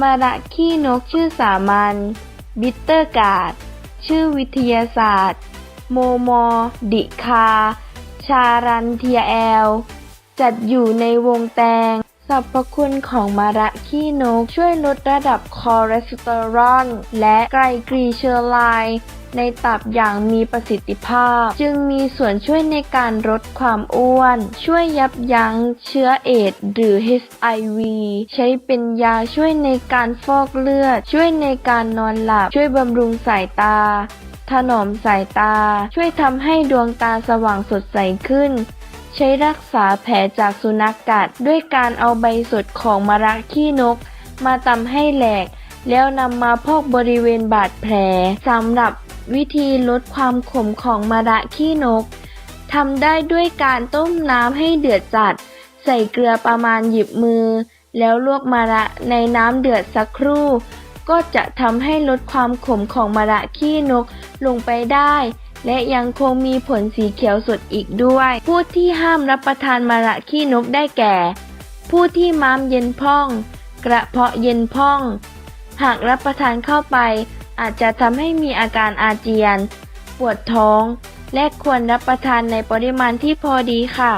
มาระขี้นกชื่อสามัญ บิตเตอร์การ์ด ชื่อวิทยาศาสตร์ โมมอดิคา ชารันเทียแอล จัดอยู่ในวงแตง รรพคุณของมะระขี้นก ช่วยลดระดับคอเลสเตอรอลและไกลกรีเชอร์ไลในตับอย่างมีประสิทธิภาพ จึงมีส่วนช่วยในการลดความอ้วน ช่วยยับยั้งเชื้อเอดหรือ HIV ใช้เป็นยาช่วยในการฟอกเลือด ช่วยในการนอนหลับ ช่วยบำรุงสายตา ถนอมสายตา ช่วยทำให้ดวงตาสว่างสดใสขึ้น ใช้รักษาแผลจากสุนัขกัด ด้วยการเอาใบสดของมะระขี้นก มาตำให้แหลก แล้วนำมาพอกบริเวณบาดแผลสำหรับวิธีลดความขมของมะระขี้นกทำได้ด้วยการต้มน้ำให้เดือดจัด ใส่เกลือประมาณหยิบมือ แล้วลวกมะระในน้ำเดือดสักครู่ ก็จะทำให้ลดความขมของมะระขี้นกลงไปได้ และยังคงมีผลสีเขียวสดอีกด้วย ผู้ที่ห้ามรับประทานมะระขี้นกได้แก่ ผู้ที่ม้ามเย็นพอง กระเพาะเย็นพอง หากรับประทานเข้าไป อาจจะทำให้มีอาการอาเจียน ปวดท้อง และควรรับประทานในปริมาณที่พอดีค่ะ